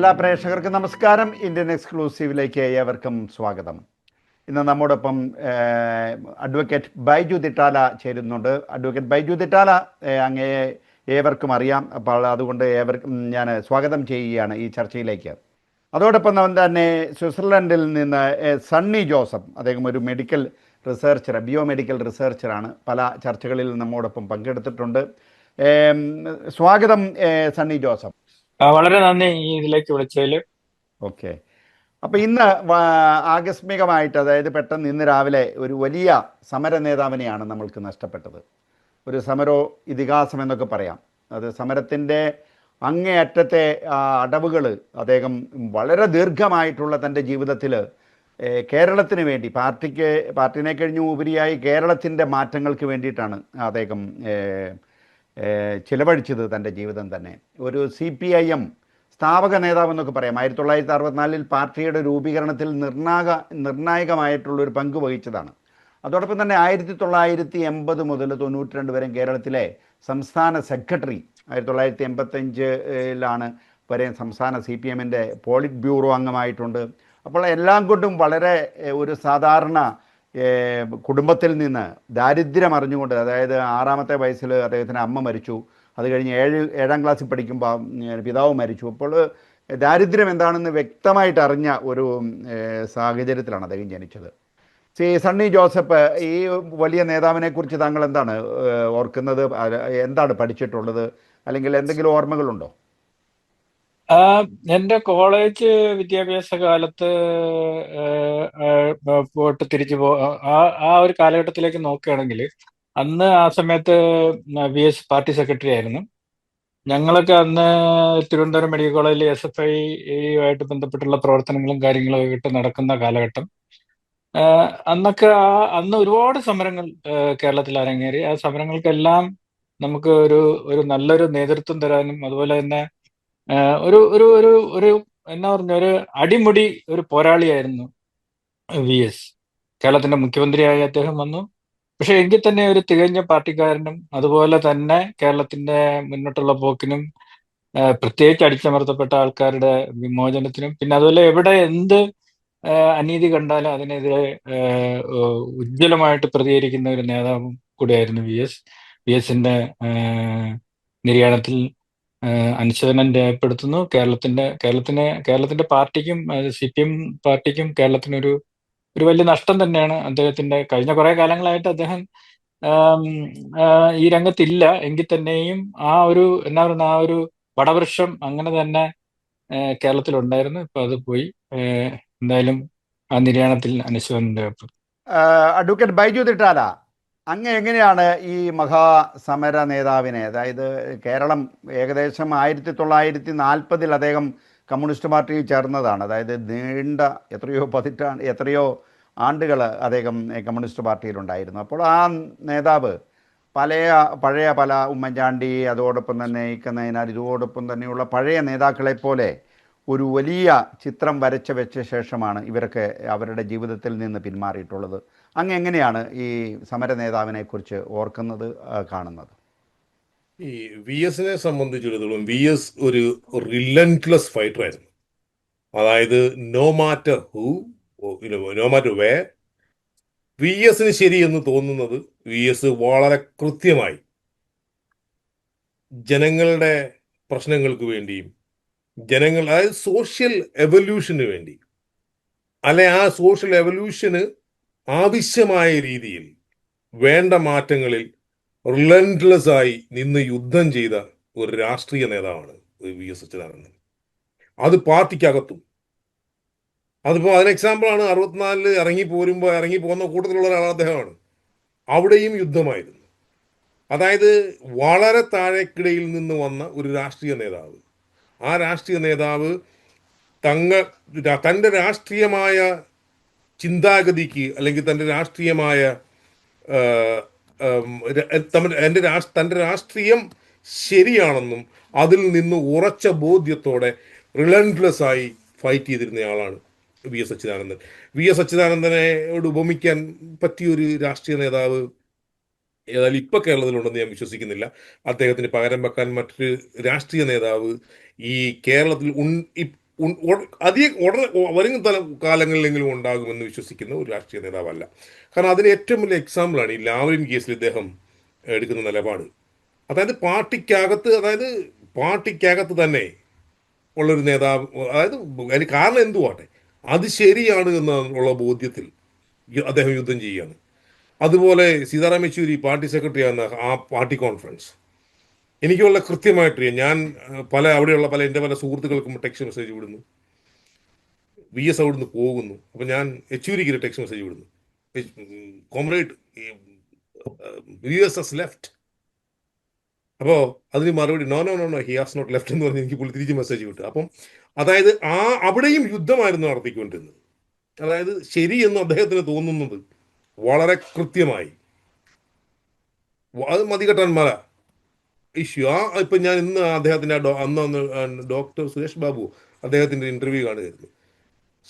എല്ലാ പ്രേക്ഷകർക്കും നമസ്കാരം. ഇന്ത്യൻ എക്സ്ക്ലൂസീവിലേക്ക് ഏവർക്കും സ്വാഗതം. ഇന്ന് നമ്മോടൊപ്പം അഡ്വക്കേറ്റ് ബൈജു തിട്ടാല ചേരുന്നുണ്ട്. അഡ്വക്കേറ്റ് ബൈജു തിട്ടാല അങ്ങേ അങ്ങയെ ഏവർക്കും അറിയാം. അപ്പോൾ അതുകൊണ്ട് ഏവർക്കും ഞാൻ സ്വാഗതം ചെയ്യുകയാണ് ഈ ചർച്ചയിലേക്ക്. അതോടൊപ്പം തന്നെ സ്വിറ്റ്സർലൻഡിൽ നിന്ന് സണ്ണി ജോസഫ് അദ്ദേഹം ഒരു മെഡിക്കൽ റിസർച്ചർ ബിയോ മെഡിക്കൽ റിസർച്ചറാണ്. പല ചർച്ചകളിൽ നമ്മോടൊപ്പം പങ്കെടുത്തിട്ടുണ്ട്. സ്വാഗതം സണ്ണി ജോസഫ്. വളരെ നന്ദി ഈ ഇതിലേക്ക് വിളിച്ചതിൽ ഓക്കെ. അപ്പൊ ഇന്ന് ആകസ്മികമായിട്ട് അതായത് പെട്ടെന്ന് ഇന്ന് രാവിലെ ഒരു വലിയ സമര നേതാവിനെയാണ് നമ്മൾക്ക് നഷ്ടപ്പെട്ടത്. ഒരു സമരോ ഇതിഹാസം എന്നൊക്കെ പറയാം. അത് സമരത്തിന്റെ അങ്ങേയറ്റത്തെ അടവുകൾ അദ്ദേഹം വളരെ ദീർഘമായിട്ടുള്ള തന്റെ ജീവിതത്തിൽ കേരളത്തിന് വേണ്ടി പാർട്ടിക്ക് പാർട്ടിനെ കഴിഞ്ഞു ഉപരിയായി കേരളത്തിന്റെ മാറ്റങ്ങൾക്ക് വേണ്ടിയിട്ടാണ് അദ്ദേഹം ചിലവഴിച്ചത് തന്റെ ജീവിതം തന്നെ. ഒരു സി പി ഐ എം സ്ഥാപക നേതാവെന്നൊക്കെ പറയാം. ആയിരത്തി തൊള്ളായിരത്തി അറുപത്തിനാലിൽ പാർട്ടിയുടെ രൂപീകരണത്തിൽ നിർണായക നിർണായകമായിട്ടുള്ളൊരു പങ്ക് വഹിച്ചതാണ്. അതോടൊപ്പം തന്നെ ആയിരത്തി തൊള്ളായിരത്തി എൺപത് മുതൽ തൊണ്ണൂറ്റി രണ്ട് വരെ കേരളത്തിലെ സംസ്ഥാന സെക്രട്ടറി ആയിരത്തി തൊള്ളായിരത്തി എൺപത്തഞ്ചിലാണ് വരെ സംസ്ഥാന സി പി എമ്മിന്റെ പോളിറ്റ് ബ്യൂറോ അംഗമായിട്ടുണ്ട്. അപ്പോൾ എല്ലാം കൊണ്ടും വളരെ ഒരു സാധാരണ കുടുംബത്തിൽ നിന്ന് ദാരിദ്ര്യം അറിഞ്ഞുകൊണ്ട് അതായത് ആറാമത്തെ വയസ്സിൽ അദ്ദേഹത്തിന്റെ അമ്മ മരിച്ചു. അത് കഴിഞ്ഞ് ഏഴ് ഏഴാം ക്ലാസ്സിൽ പഠിക്കുമ്പോൾ പിതാവ് മരിച്ചു. അപ്പോൾ ദാരിദ്ര്യം എന്താണെന്ന് വ്യക്തമായിട്ട് അറിഞ്ഞ ഒരു സാഹചര്യത്തിലാണ് അദ്ദേഹം ജനിച്ചത്. സി സണ്ണി ജോസഫ് ഈ വലിയ നേതാവിനെ കുറിച്ച് താങ്കൾ എന്താണ് ഓർക്കുന്നത്? എന്താണ് പഠിച്ചിട്ടുള്ളത്? അല്ലെങ്കിൽ എന്തെങ്കിലും ഓർമ്മകളുണ്ടോ? എന്റെ കോളേജ് വിദ്യാഭ്യാസ കാലത്ത് പോയിട്ട് തിരിച്ചു പോ ആ ഒരു കാലഘട്ടത്തിലേക്ക് നോക്കുകയാണെങ്കിൽ അന്ന് ആ സമയത്ത് വി എസ് പാർട്ടി സെക്രട്ടറി ആയിരുന്നു. ഞങ്ങളൊക്കെ അന്ന് തിരുവനന്തപുരം മെഡിക്കൽ കോളേജിൽ എസ് എഫ് ഐയുമായിട്ട് ബന്ധപ്പെട്ടുള്ള പ്രവർത്തനങ്ങളും കാര്യങ്ങളും ആയിട്ട് നടക്കുന്ന കാലഘട്ടം. അന്നൊക്കെ ആ അന്ന് ഒരുപാട് സമരങ്ങൾ കേരളത്തിൽ അരങ്ങേറി. ആ സമരങ്ങൾക്കെല്ലാം നമുക്ക് ഒരു ഒരു നല്ലൊരു നേതൃത്വം തരാനും അതുപോലെ തന്നെ ഒരു ഒരു ഒരു ഒരു എന്നാ പറഞ്ഞ ഒരു അടിമുടി ഒരു പോരാളിയായിരുന്നു വി എസ്. കേരളത്തിന്റെ മുഖ്യമന്ത്രിയായി അദ്ദേഹം വന്നു. പക്ഷെ എങ്കിൽ തന്നെ ഒരു തികഞ്ഞ പാർട്ടിക്കാരനും അതുപോലെ തന്നെ കേരളത്തിന്റെ മുന്നോട്ടുള്ള പോക്കിനും പ്രത്യേകിച്ച് അടിച്ചമർത്തപ്പെട്ട ആൾക്കാരുടെ വിമോചനത്തിനും പിന്നെ അതുപോലെ എവിടെ എന്ത് അനീതി കണ്ടാലും അതിനെതിരെ ഉജ്ജ്വലമായിട്ട് പ്രതികരിക്കുന്ന ഒരു നേതാവും കൂടിയായിരുന്നു വി എസ്. വി എസിന്റെ നിര്യാണത്തിൽ അനുശോചനം രേഖപ്പെടുത്തുന്നു. കേരളത്തിന്റെ കേരളത്തിന് കേരളത്തിന്റെ പാർട്ടിക്കും സി പി എം പാർട്ടിക്കും കേരളത്തിനൊരു ഒരു വലിയ നഷ്ടം തന്നെയാണ് അദ്ദേഹത്തിന്റെ കഴിഞ്ഞ കുറെ കാലങ്ങളായിട്ട് അദ്ദേഹം ഈ രംഗത്തില്ല. എങ്കിൽ തന്നെയും ആ ഒരു എന്നാ പറയുന്ന ആ ഒരു വടവൃക്ഷം അങ്ങനെ തന്നെ കേരളത്തിലുണ്ടായിരുന്നു. ഇപ്പൊ അത് പോയി. എന്തായാലും ആ നിര്യാണത്തിൽ അനുശോചനം രേഖപ്പെടുത്തും അഡ്വക്കേറ്റ് ബൈജു തിട്ടാല. അങ്ങ് എങ്ങനെയാണ് ഈ മഹാസമര നേതാവിനെ അതായത് കേരളം ഏകദേശം ആയിരത്തി തൊള്ളായിരത്തി നാൽപ്പതിൽ അദ്ദേഹം കമ്മ്യൂണിസ്റ്റ് പാർട്ടിയിൽ ചേർന്നതാണ്. അതായത് നീണ്ട എത്രയോ പതിറ്റാണ്ട് എത്രയോ ആണ്ടുകൾ അദ്ദേഹം കമ്മ്യൂണിസ്റ്റ് പാർട്ടിയിലുണ്ടായിരുന്നു അപ്പോൾ ആ നേതാവ് പഴയ പഴയ പല ഉമ്മൻചാണ്ടി അതോടൊപ്പം തന്നെ ഇക്കനയനാർ ഇതോടൊപ്പം തന്നെയുള്ള പഴയ നേതാക്കളെ പോലെ ഒരു വലിയ ചിത്രം വരച്ച് വെച്ച ശേഷമാണ് ഇവരൊക്കെ അവരുടെ ജീവിതത്തിൽ നിന്ന് പിന്മാറിയിട്ടുള്ളത്. അങ്ങ് എങ്ങനെയാണ് ഈ സമര നേതാവിനെ കുറിച്ച് ഓർക്കുന്നത് കാണുന്നത്? ഈ വി എസിനെ സംബന്ധിച്ചിടത്തോളം വി എസ് ഒരു റിലന്റ്ലെസ് ഫൈറ്റർ ആയിരുന്നു. അതായത് no matter who no matter way V എസിന് ശരിയെന്ന് തോന്നുന്നത് വി എസ് വളരെ കൃത്യമായി ജനങ്ങളുടെ പ്രശ്നങ്ങൾക്ക് വേണ്ടിയും ജനങ്ങൾ അതായത് സോഷ്യൽ എവല്യൂഷന് വേണ്ടി അല്ലെ ആ സോഷ്യൽ എവല്യൂഷന് ആവശ്യമായ രീതിയിൽ വേണ്ട മാറ്റങ്ങളിൽ റിലൻഡ്ലെസ് ആയി നിന്ന് യുദ്ധം ചെയ്ത ഒരു രാഷ്ട്രീയ നേതാവാണ് വി എസ് അച്യുതാനന്ദൻ. അത് പാർട്ടിക്കകത്തും. അതിപ്പോ അതിന് എക്സാമ്പിളാണ് അറുപത്തിനാലിൽ ഇറങ്ങി പോരുമ്പോൾ ഇറങ്ങി പോകുന്ന കൂട്ടത്തിലുള്ള ഒരാൾ അദ്ദേഹമാണ്. അവിടെയും യുദ്ധമായിരുന്നു. അതായത് വളരെ താഴേക്കിടയിൽ നിന്ന് വന്ന ഒരു രാഷ്ട്രീയ നേതാവ്. ആ രാഷ്ട്രീയ നേതാവ് തങ്ങ തന്റെ രാഷ്ട്രീയമായ ചിന്താഗതിക്ക് അല്ലെങ്കിൽ തന്റെ രാഷ്ട്രീയമായ എന്റെ തന്റെ രാഷ്ട്രീയം ശരിയാണെന്നും അതിൽ നിന്ന് ഉറച്ച ബോധ്യത്തോടെ റിലൻഡ്ലെസ് ആയി fight ചെയ്തിരുന്നയാളാണ് V S Achuthanandan. V S അച്യുതാനന്ദനെയോട് ഉപമിക്കാൻ പറ്റിയൊരു രാഷ്ട്രീയ നേതാവ് ഏതായാലും ഇപ്പൊ കേരളത്തിലുണ്ടെന്ന് ഞാൻ വിശ്വസിക്കുന്നില്ല. അദ്ദേഹത്തിന് പകരം വെക്കാൻ മറ്റൊരു രാഷ്ട്രീയ നേതാവ് ഈ കേരളത്തിൽ അധികം വരും തല കാലങ്ങളിലെങ്കിലും ഉണ്ടാകുമെന്ന് വിശ്വസിക്കുന്ന ഒരു രാഷ്ട്രീയ നേതാവല്ല. കാരണം അതിന് ഏറ്റവും വലിയ എക്സാമ്പിളാണ് ഈ ലാവലിൻ കേസിൽ ഇദ്ദേഹം എടുക്കുന്ന നിലപാട്. അതായത് പാർട്ടിക്കകത്ത് അതായത് പാർട്ടിക്കകത്ത് തന്നെ ഉള്ളൊരു നേതാവ് അതായത് അതിന് കാരണം എന്തുവാട്ടെ? അത് ശരിയാണ് എന്നുള്ള ബോധ്യത്തിൽ അദ്ദേഹം യുദ്ധം ചെയ്യുകയാണ്. അതുപോലെ സീതാറാം യെച്ചൂരി പാർട്ടി സെക്രട്ടറി ആണ് ആ പാർട്ടി കോൺഫറൻസ്. എനിക്കുള്ള കൃത്യമായിട്ട് ഞാൻ പല അവിടെയുള്ള പല എന്റെ പല സുഹൃത്തുക്കൾക്കും ടെക്സ്റ്റ് മെസ്സേജ് വിടുന്നു. വി എസ് അവിടുന്ന് പോകുന്നു. അപ്പം ഞാൻ യെച്ചൂരിക്ക് ടെക്സ്റ്റ് മെസ്സേജ് വിടുന്നു. Comrade V S S left അപ്പോൾ അതിന് മറുപടി no no no no he has not left എന്ന് പറഞ്ഞ് എനിക്ക് പുള്ളി തിരിച്ച് മെസ്സേജ് വിട്ടു. അപ്പം അതായത് ആ അവിടെയും യുദ്ധമായിരുന്നു നടത്തിക്കൊണ്ടിരുന്നത്. അതായത് ശരിയെന്ന് അദ്ദേഹത്തിന് തോന്നുന്നത് വളരെ കൃത്യമായി. അത് മതികെട്ടാൻ മല ഇഷ്യൂ ആ ഇപ്പൊ ഞാൻ ഇന്ന് അദ്ദേഹത്തിന്റെ അന്ന് അന്ന് ഡോക്ടർ സുരേഷ് ബാബു അദ്ദേഹത്തിന്റെ ഇന്റർവ്യൂ കാണുകയായിരുന്നു.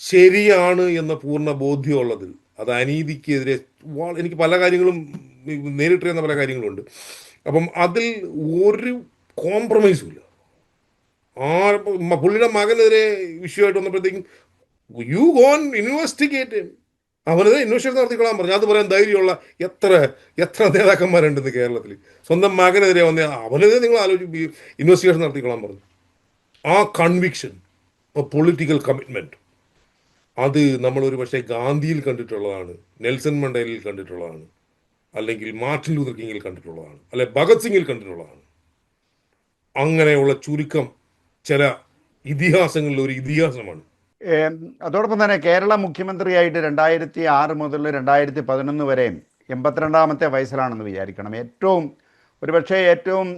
ശരിയാണ് എന്ന പൂർണ ബോധ്യമുള്ളത് അത് അനീതിക്കെതിരെ എനിക്ക് പല കാര്യങ്ങളും നേരിട്ടറിയുന്ന പല കാര്യങ്ങളുണ്ട്. അപ്പം അതിൽ ഒരു കോംപ്രമൈസും ഇല്ല. ആ പുള്ളിയുടെ മകനെതിരെ വിഷയമായിട്ട് വന്നപ്പോഴത്തേക്കും യു ഗോൺ ഇൻവെസ്റ്റിഗേറ്റ് അവനത് ഇൻവെസ്റ്റിഗേഷൻ നടത്തിക്കൊള്ളാൻ പറഞ്ഞു. അത് പറയാൻ ധൈര്യമുള്ള എത്ര എത്ര നേതാക്കന്മാരുണ്ടെന്ന് കേരളത്തിൽ സ്വന്തം മകനെതിരെ വന്ന അവനത് നിങ്ങൾ ആലോചിച്ച് ഇൻവെസ്റ്റിഗേഷൻ നടത്തിക്കൊള്ളാൻ പറഞ്ഞു. ആ കൺവിക്ഷൻ പൊളിറ്റിക്കൽ കമ്മിറ്റ്മെന്റ് അത് നമ്മളൊരു പക്ഷേ ഗാന്ധിയിൽ കണ്ടിട്ടുള്ളതാണ് നെൽസൺ മണ്ടേലിൽ കണ്ടിട്ടുള്ളതാണ് അല്ലെങ്കിൽ മാർട്ടിൻ ലൂതർ കിങ്ങിൽ കണ്ടിട്ടുള്ളതാണ് അല്ലെ ഭഗത് സിംഗിൽ കണ്ടിട്ടുള്ളതാണ്. അങ്ങനെയുള്ള ചുരുക്കം ചില ഇതിഹാസങ്ങളിൽ ഒരു ഇതിഹാസമാണ്. അതോടൊപ്പം തന്നെ കേരള മുഖ്യമന്ത്രിയായിട്ട് രണ്ടായിരത്തി ആറ് മുതൽ രണ്ടായിരത്തി പതിനൊന്ന് വരെ എൺപത്തിരണ്ടാമത്തെ വയസ്സിലാണെന്ന് വിചാരിക്കണം. ഏറ്റവും ഒരുപക്ഷെ ഏറ്റവും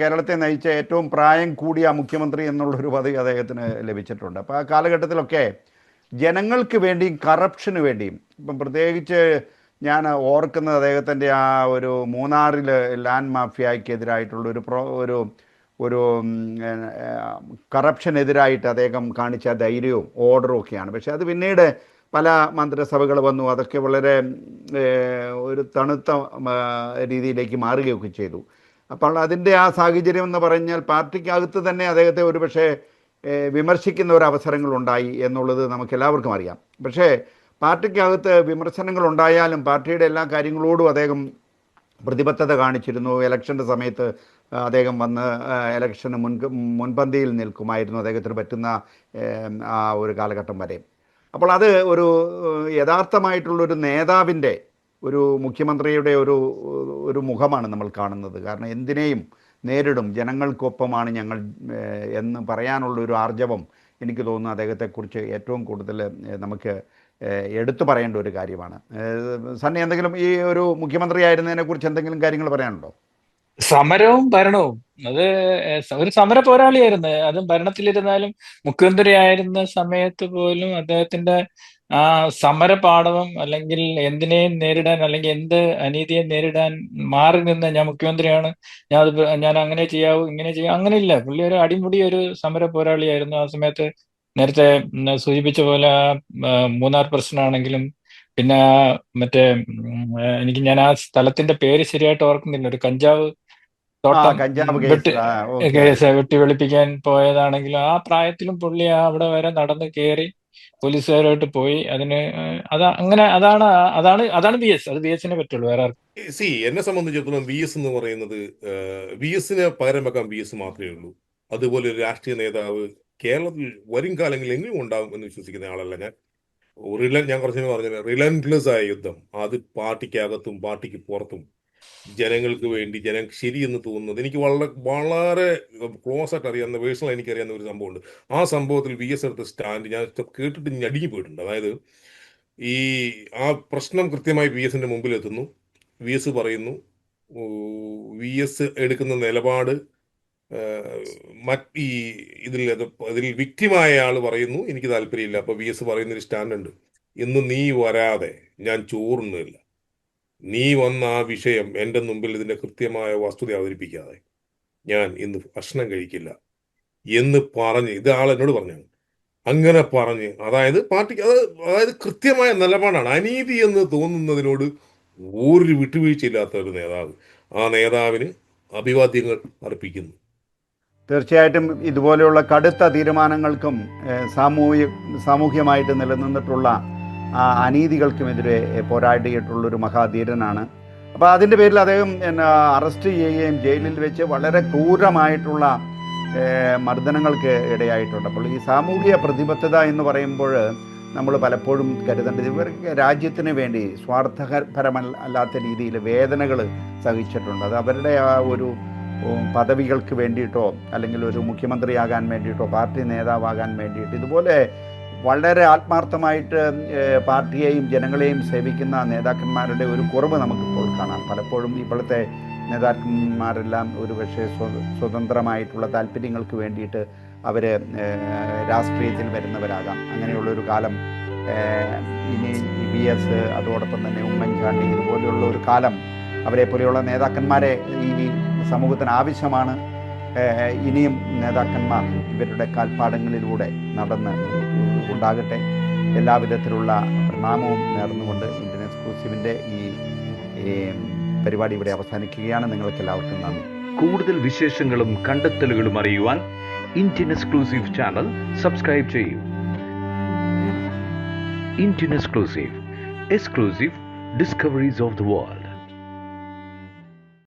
കേരളത്തെ നയിച്ച ഏറ്റവും പ്രായം കൂടിയ മുഖ്യമന്ത്രി എന്നുള്ളൊരു പദവി അദ്ദേഹത്തിന് ലഭിച്ചിട്ടുണ്ട്. അപ്പോൾ ആ കാലഘട്ടത്തിലൊക്കെ ജനങ്ങൾക്ക് വേണ്ടിയും കറപ്ഷന് വേണ്ടിയും ഇപ്പം പ്രത്യേകിച്ച് ഞാൻ ഓർക്കുന്നത് അദ്ദേഹത്തിന്റെ ആ ഒരു മൂന്നാറിൽ ലാൻഡ് മാഫിയക്കെതിരായിട്ടുള്ള ഒരു പ്രോ ഒരു ഒരു കറപ്ഷനെതിരായിട്ട് അദ്ദേഹം കാണിച്ച ധൈര്യവും ഓർഡറും ഒക്കെയാണ്. പക്ഷേ അത് പിന്നീട് പല മന്ത്രിസഭകൾ വന്നു. അതൊക്കെ വളരെ ഒരു തണുത്ത രീതിയിലേക്ക് മാറുകയൊക്കെ ചെയ്തു. അപ്പോൾ അതിന്റെ ആ സാഹചര്യം എന്ന് പറഞ്ഞാൽ പാർട്ടിക്കകത്ത് തന്നെ അദ്ദേഹത്തെ ഒരുപക്ഷെ പക്ഷേ വിമർശിക്കുന്ന ഒരു അവസരങ്ങളുണ്ടായി എന്നുള്ളത് നമുക്ക് എല്ലാവർക്കും അറിയാം. പക്ഷേ പാർട്ടിക്കകത്ത് വിമർശനങ്ങൾ ഉണ്ടായാലും പാർട്ടിയുടെ എല്ലാ കാര്യങ്ങളോടും അദ്ദേഹം പ്രതിബദ്ധത കാണിച്ചിരുന്നു. ഇലക്ഷന്റെ സമയത്ത് അദ്ദേഹം വന്ന് ഇലക്ഷന് മുൻ മുൻപന്തിയിൽ നിൽക്കുമായിരുന്നു. അദ്ദേഹത്തിന് പറ്റുന്ന ആ ഒരു കാലഘട്ടം വരെ. അപ്പോൾ അത് ഒരു യഥാർത്ഥമായിട്ടുള്ളൊരു നേതാവിന്റെ ഒരു മുഖ്യമന്ത്രിയുടെ ഒരു ഒരു മുഖമാണ് നമ്മൾ കാണുന്നത്. കാരണം എന്തിനേയും നേരിടും. ജനങ്ങൾക്കൊപ്പമാണ് ഞങ്ങൾ എന്ന് പറയാനുള്ള ഒരു ആർജവം എനിക്ക് തോന്നുന്നു അദ്ദേഹത്തെക്കുറിച്ച് ഏറ്റവും കൂടുതൽ നമുക്ക് എടുത്തു പറയേണ്ട ഒരു കാര്യമാണ്. സണ്ണി എന്തെങ്കിലും ഈ ഒരു മുഖ്യമന്ത്രി ആയിരുന്നതിനെക്കുറിച്ച് എന്തെങ്കിലും കാര്യങ്ങൾ പറയാനുണ്ടോ? സമരവും ഭരണവും. അത് ഒരു സമര പോരാളിയായിരുന്നു. അതും ഭരണത്തിലിരുന്നാലും മുഖ്യമന്ത്രി ആയിരുന്ന സമയത്ത് പോലും അദ്ദേഹത്തിന്റെ ആ സമര പാഠവും അല്ലെങ്കിൽ എന്തിനേയും നേരിടാൻ അല്ലെങ്കിൽ എന്ത് അനീതിയെ നേരിടാൻ മാറി നിന്ന് ഞാൻ മുഖ്യമന്ത്രിയാണ്. ഞാൻ അത് ഞാൻ അങ്ങനെ ചെയ്യാവൂ ഇങ്ങനെ ചെയ്യാം അങ്ങനെ ഇല്ല പുള്ളി ഒരു അടിമുടി ഒരു സമര പോരാളിയായിരുന്നു. ആ സമയത്ത് നേരത്തെ സൂചിപ്പിച്ച പോലെ മൂന്നാർ പ്രശ്നമാണെങ്കിലും പിന്നെ മറ്റേ എനിക്ക് ഞാൻ ആ സ്ഥലത്തിന്റെ പേര് ശരിയായിട്ട് ഓർക്കുന്നില്ല. ഒരു കഞ്ചാവ് വെട്ടി ആ ഓക്കെ. കേസ് വെട്ടി വെളുപ്പിക്കാൻ പോയതാണെങ്കിലും ആ പ്രായത്തിലും പുള്ളി അവിടെ വരെ നടന്ന് കയറി പോലീസുകാരുമായിട്ട് പോയി. അതിന് അത് അങ്ങനെ അതാണ് അതാണ് അതാണ് ബി എസ് അത് ബി എസിനെ പറ്റുള്ളൂ. വേറെ സി എന്നെ സംബന്ധിച്ചിടത്തോളം ബി എസ് എന്ന് പറയുന്നത് ബി എസിന് പകരം വെക്കാൻ ബി എസ് മാത്രമേ ഉള്ളൂ. അതുപോലെ ഒരു രാഷ്ട്രീയ നേതാവ് കേരളത്തിൽ വരും കാലങ്ങളിൽ എങ്കിലും ഉണ്ടാകും എന്ന് വിശ്വസിക്കുന്ന ആളല്ല ഞാൻ. റിലൻ ഞാൻ കുറച്ചു പറഞ്ഞത് റിലൻലെസ് ആയ യുദ്ധം. അത് പാർട്ടിക്കകത്തും പാർട്ടിക്ക് പുറത്തും. ജനങ്ങൾക്ക് വേണ്ടി ജനം ശരിയെന്ന് തോന്നുന്നത്. എനിക്ക് വളരെ വളരെ ക്ലോസ് ആയിട്ട് അറിയാവുന്ന പേഴ്സണൽ എനിക്ക് അറിയാവുന്ന ഒരു സംഭവമുണ്ട്. ആ സംഭവത്തിൽ വി എസ് എടുത്ത സ്റ്റാൻഡ് ഞാൻ കേട്ടിട്ട് ഞടുങ്ങി പോയിട്ടുണ്ട്. അതായത് ഈ ആ പ്രശ്നം കൃത്യമായി വി എസിന്റെ മുമ്പിൽ എത്തുന്നു. വി എസ് പറയുന്നു വി എസ് എടുക്കുന്ന നിലപാട് മറ്റ് ഈ ഇതിൽ ഇതിൽ വിക്റ്റിമായ ആൾ പറയുന്നു. എനിക്ക് താല്പര്യമില്ല. അപ്പൊ വി എസ് പറയുന്ന ഒരു സ്റ്റാൻഡ് ഉണ്ട്. ഇന്ന് നീ വരാതെ ഞാൻ ചോറുന്നില്ല നീ വന്ന ആ വിഷയം എന്റെ മുമ്പിൽ ഇതിന്റെ കൃത്യമായ വസ്തുത അവതരിപ്പിക്കാതെ ഞാൻ ഇന്ന് ഭക്ഷണം കഴിക്കില്ല എന്ന് പറഞ്ഞ് ഇത് ആൾ എന്നോട് പറഞ്ഞു. അങ്ങനെ പറഞ്ഞ് അതായത് പാർട്ടിക്ക് അത് അതായത് കൃത്യമായ നിലപാടാണ്. അനീതി എന്ന് തോന്നുന്നതിനോട് ഒരു വിട്ടുവീഴ്ച ഇല്ലാത്ത ഒരു നേതാവ് ആ നേതാവിന് അഭിവാദ്യങ്ങൾ അർപ്പിക്കുന്നു. തീർച്ചയായിട്ടും ഇതുപോലെയുള്ള കടുത്ത തീരുമാനങ്ങൾക്കും സാമൂഹ്യ സാമൂഹ്യമായിട്ട് നിലനിന്നിട്ടുള്ള അനീതികൾക്കുമെതിരെ പോരാടിയിട്ടുള്ളൊരു മഹാധീരനാണ്. അപ്പോൾ അതിന്റെ പേരിൽ അദ്ദേഹം അറസ്റ്റ് ചെയ്യുകയും ജയിലിൽ വെച്ച് വളരെ ക്രൂരമായിട്ടുള്ള മർദ്ദനങ്ങൾക്ക് ഇടയായിട്ടുണ്ട്. അപ്പോൾ ഈ സാമൂഹിക പ്രതിബദ്ധത എന്ന് പറയുമ്പോൾ നമ്മൾ പലപ്പോഴും കരുതേണ്ടത് ഇവർക്ക് രാജ്യത്തിന് വേണ്ടി സ്വാർത്ഥപരമല്ലാത്ത രീതിയിൽ വേദനകൾ സഹിച്ചിട്ടുണ്ട്. അത് അവരുടെ ആ ഒരു പദവികൾക്ക് വേണ്ടിയിട്ടോ അല്ലെങ്കിൽ ഒരു മുഖ്യമന്ത്രിയാകാൻ വേണ്ടിയിട്ടോ പാർട്ടി നേതാവാകാൻ വേണ്ടിയിട്ട് ഇതുപോലെ വളരെ ആത്മാർത്ഥമായിട്ട് പാർട്ടിയെയും ജനങ്ങളെയും സേവിക്കുന്ന നേതാക്കന്മാരുടെ ഒരു കുറവ് നമുക്കിപ്പോൾ കാണാം. പലപ്പോഴും ഇപ്പോഴത്തെ നേതാക്കന്മാരെല്ലാം ഒരു പക്ഷേ സ്വ- സ്വതന്ത്രമായിട്ടുള്ള താല്പര്യങ്ങൾക്ക് വേണ്ടിയിട്ട് അവർ രാഷ്ട്രീയത്തിൽ വരുന്നവരാകാം. അങ്ങനെയുള്ളൊരു കാലം ഏഹ്, ഇനി വി എസ് അതോടൊപ്പം തന്നെ ഉമ്മൻചാണ്ടി ഇതുപോലെയുള്ള ഒരു കാലം അവരെ പോലെയുള്ള നേതാക്കന്മാരെ ഈ സമൂഹത്തിന് ആവശ്യമാണ്. ഇനിയും നേതാക്കന്മാർ ഇവരുടെ കാൽപ്പാടങ്ങളിലൂടെ നടന്ന് ഉണ്ടാകട്ടെ. എല്ലാവിധത്തിലുള്ള പ്രണാമവും നേർന്നുകൊണ്ട് ഇന്ത്യൻ എക്സ്ക്ലൂസീവിന്റെ ഈ പരിപാടി ഇവിടെ അവസാനിക്കുകയാണ്. നിങ്ങൾക്ക് എല്ലാവർക്കും നന്ദി. കൂടുതൽ വിശേഷങ്ങളും കണ്ടെത്തലുകളും അറിയുവാൻ ഇന്ത്യൻ എക്സ്ക്ലൂസീവ് ചാനൽ സബ്സ്ക്രൈബ് ചെയ്യൂ. Indian exclusive exclusive discoveries of the world.